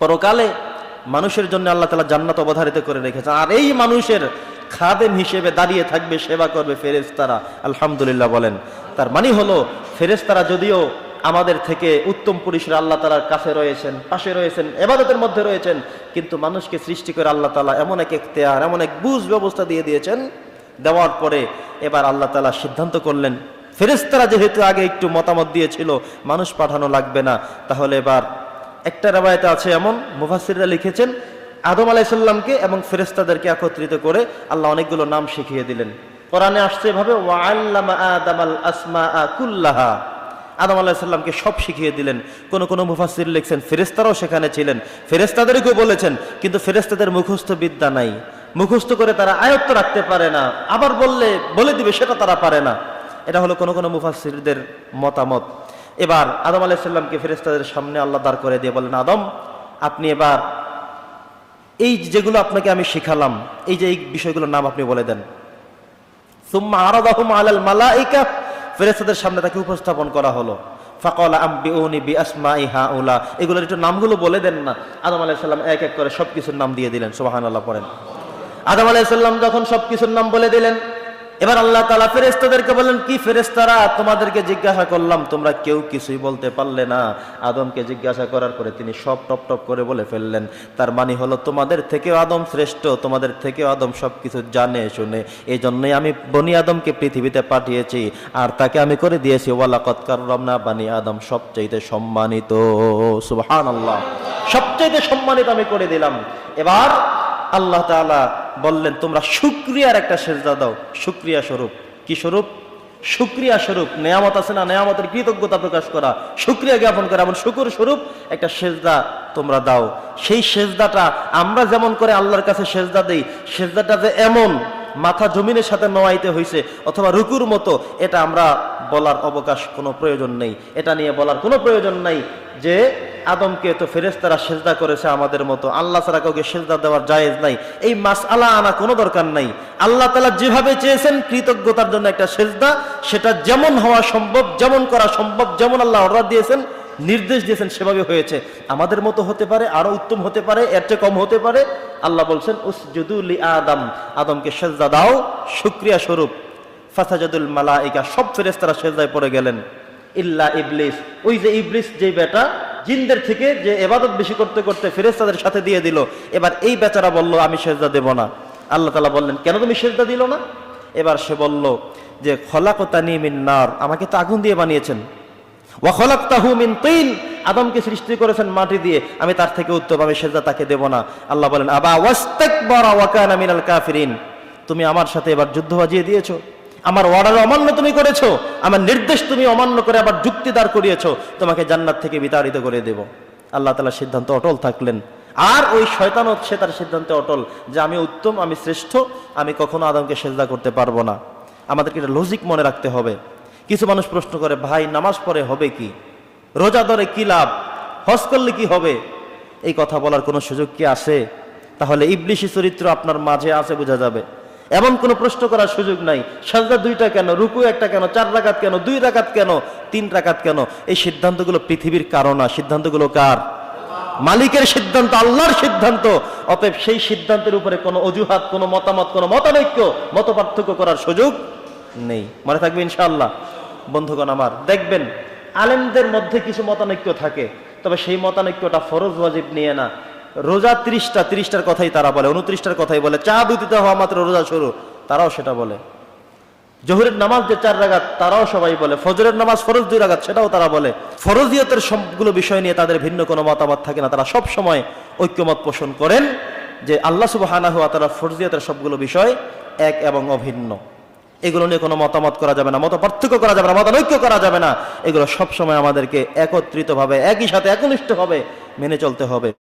পরকালে মানুষের জন্য আল্লাহ তালা জান্নাত অবধারিত করে রেখেছেন। আর এই মানুষের খাদেম হিসেবে দাঁড়িয়ে থাকবে, সেবা করবে ফেরেস্তারা আলহামদুলিল্লাহ বলেন। তার মানে হলো ফেরেস্তারা যদিও আমাদের থেকে উত্তম পুরুষের আল্লাহ তালার কাছে রয়েছেন, পাশে রয়েছেন, এবাদতের মধ্যে রয়েছেন, কিন্তু মানুষকে সৃষ্টি করে আল্লাহ তালা এমন এক এখতেয়ার, এমন এক বুঝ ব্যবস্থা দিয়ে দিয়েছেন, দেওয়ার পরে এবার আল্লাহ তালা সিদ্ধান্ত করলেন ফেরেস্তারা যেহেতু আগে একটু মতামত দিয়েছিল, মানুষ পাঠানো লাগবে না, তাহলে এবার একটা রেবায়তে আছে এমন মুফাসিররা লিখেছেন, আদম আলাইসাল্লামকে এবং ফেরেস্তাদেরকে একত্রিত করে আল্লাহ অনেকগুলো নাম শিখিয়ে দিলেন। কোরআনে আসছে এভাবে আদম আলাহিসাল্লামকে সব শিখিয়ে দিলেন। কোন কোনো মুফাসির লিখছেন ফেরেস্তারাও সেখানে ছিলেন। ফেরেস্তাদেরকেও বলেছেন, কিন্তু ফেরেস্তাদের মুখস্থ বিদ্যা নাই। মুখস্থ করে তারা আয়ত্ত রাখতে পারে না। আবার বললে, বলে দিবে, সেটা তারা পারে না। এটা হলো কোন কোন মুফাসিরদের মতামত। এবার আদম আলাহিসাল্লামকে ফেরেস্তাদের সামনে আল্লাহ দাঁড় করে দিয়ে বলেন আদম, আপনি এবার এই যেগুলো আপনাকে আমি শিখালাম, এই যে এই বিষয়গুলোর নাম আপনি বলে দেন। সুম্মা আরাদাহুম আলাল মালাইকা, ফেরেশতাদের সামনে তাকে উপস্থাপন করা হলো। ফাকাল আম্বিউনি বি আসমাই হাউলা, এগুলোর একটু নামগুলো বলে দেন না। আদম আলাইহিস সালাম এক এক করে সবকিছুর নাম দিয়ে দিলেন, সুবহানাল্লাহ পড়েন। আদম আলাইহিস সালাম যখন সবকিছুর নাম বলে দিলেন এবার আল্লাহ তাআলা ফেরেস্তাদেরকে বললেন, কি ফেরেশতারা? তোমাদেরকে জিজ্ঞাসা করলাম, তোমরা কেউ কিছুই বলতে পারলে না। আদমকে জিজ্ঞাসা করার পরে তিনি সব টপ টপ করে বলে ফেললেন, তার মানে হলো তোমাদের থেকেও আদম শ্রেষ্ঠ, তোমাদের থেকেও আদম সবকিছু জানে, শুনে। এই জন্যই আমি বনি আদমকে পৃথিবীতে পাঠিয়েছি, আর তাকে আমি করে দিয়েছি। ওয়ালা ওয়ালাকত কাররামনা বানি আদম, সবচাইতে সম্মানিত। সুবহানাল্লাহ। সবচাইতে সম্মানিত আমি করে দিলাম। এবার আল্লাহ তাআলা বললেন, তোমরা শুক্রিয়ার একটা সেজদা দাও। শুক্রিয়া স্বরূপ। কি স্বরূপ? শুক্রিয়া স্বরূপ। নেয়ামত আছে না? নেয়ামতের কৃতজ্ঞতা প্রকাশ করা। শুক্রিয়া জ্ঞাপন করা। এমন শুকুর স্বরূপ একটা সেজদা তোমরা দাও। সেই সেজদাটা আমরা যেমন করে আল্লাহর কাছে সেজদা দেই, সেজদাটা যে এমন মাথা জমিনের সাথে নোয়াইতে হয়েছে অথবা রুকুর মতো, এটা আমরা বলার অবকাশ কোনো প্রয়োজন নেই। এটা নিয়ে বলার কোনো প্রয়োজন নাই যে আদমকে তো ফেরেস্তারা সেজদা করেছে আমাদের মতো। আল্লাহ ছাড়া কাউকে সেজদা দেওয়ার জায়েজ নাই। এই মাস আলা আনা কোনো দরকার নাই। আল্লাহ তালা যেভাবে চেয়েছেন কৃতজ্ঞতার জন্য একটা সেজদা, সেটা যেমন হওয়া সম্ভব, যেমন করা সম্ভব, যেমন আল্লাহ অর্ডার দিয়েছেন, নির্দেশ দিয়েছেন, সেভাবে হয়েছে। আমাদের মতো হতে পারে, আরও উত্তম হতে পারে, এর চেয়ে কম হতে পারে। আল্লাহ বলছেন উসজুদুল আদম। আদমকে সেজদা দাও, শুক্রিয়া স্বরূপ। ফাসাজাদুল মালাইকা, সব ফেরেস্তারা সেজদায় পড়ে গেলেন। ইল্লা ইবলিস, ওই যে ইবলিস, যে বেটা জিনদের থেকে যে এবাদত বেশি করতে করতে ফেরেস্তাদের সাথে দিয়ে দিল, এবার এই বেচারা বলল, আমি সেজদা দেব না। আল্লাহ তালা বললেন, কেন তুমি সেজদা দিল না? এবার সে বলল যে, খলাকতানি মিন নার। আমাকে তো আগুন দিয়ে বানিয়েছেন। ওয়াখলাক্তাহু মিন তিন। আদমকে সৃষ্টি করেছেন মাটি দিয়ে। আমি তার থেকে উত্তম, আমি সেজদা তাকে দেব না। আল্লাহ বলেন, আবা ওয়াস্তাকবারা ওয়া কানা মিনাল কাফিরিন। তুমি আমার সাথে এবার যুদ্ধ বাজিয়ে দিয়েছ। আমার অর্ডার অমান্য তুমি করেছ, আমার নির্দেশ তুমি অমান্য করে আবার যুক্তি দাঁড় করিয়েছো, তোমাকে জান্নাত থেকে বিতাড়িত করে দেব। আল্লাহ তালা সিদ্ধান্ত অটল থাকলেন। আর ওই শয়তানও সে তার সিদ্ধান্তে অটল যে আমি উত্তম, আমি শ্রেষ্ঠ, আমি কখনো আদমকে সেজদা করতে পারব না। আমাদেরকে এটা লজিক মনে রাখতে হবে। কিছু মানুষ প্রশ্ন করে, ভাই, নামাজ পড়ে হবে কি? রোজা ধরে কি লাভ? হজ করলে কি হবে? এই কথা বলার কোনো সুযোগ কি আসে? তাহলে ইবলিশি চরিত্র আপনার মাঝে আছে, বোঝা যাবে। এমন কোনো প্রশ্ন করার সুযোগ নাই। সাজদা দুইটা কেন? রুকু একটা কেন? চার রাকাত কেন? দুই রাকাত কেন? তিন রাকাত কেন? এই সিদ্ধান্তগুলো পৃথিবীর কারণ না। সিদ্ধান্তগুলো কার? মালিকের সিদ্ধান্ত, আল্লাহর সিদ্ধান্ত। অতএব সেই সিদ্ধান্তের উপরে কোনো অজুহাত, কোনো মতামত, কোনো মতানৈক্য মত পার্থক্য করার সুযোগ নেই। মনে থাকবে ইনশাআল্লাহ। বন্ধুগণ আমার, দেখবেন আলেমদের মধ্যে কিছু মতানৈক্য থাকে, তবে সেই মতানৈক্যটা ফরজ ওয়াজিব নিয়ে না। রোজা ত্রিশটা, ত্রিশটার কথাই তারা বলে, উনত্রিশটার কথাই বলে। চা দুতিতে হওয়া মাত্র রোজা শুরু, তারাও সেটা বলে। জহুরের নামাজ যে চার রাগাত, তারাও সবাই বলে। ফজরের নামাজ ফরজ দুই রাগাত, সেটাও তারা বলে। ফরজিয়তের সবগুলো বিষয় নিয়ে তাদের ভিন্ন কোনো মতামত থাকে না। তারা সব সময় ঐক্যমত পোষণ করেন যে আল্লাহ সুবাহানা হুয়া তারা ফরজিয়তের সবগুলো বিষয় এক এবং অভিন্ন। এগুলো নিয়ে কোনো মতামত করা যাবে না মত পার্থক্য করা যাবে না, মতানৈক্য করা যাবে না। এগুলো সবসময় আমাদেরকে একত্রিতভাবে, একই সাথে একনিষ্ঠভাবে মেনে চলতে হবে।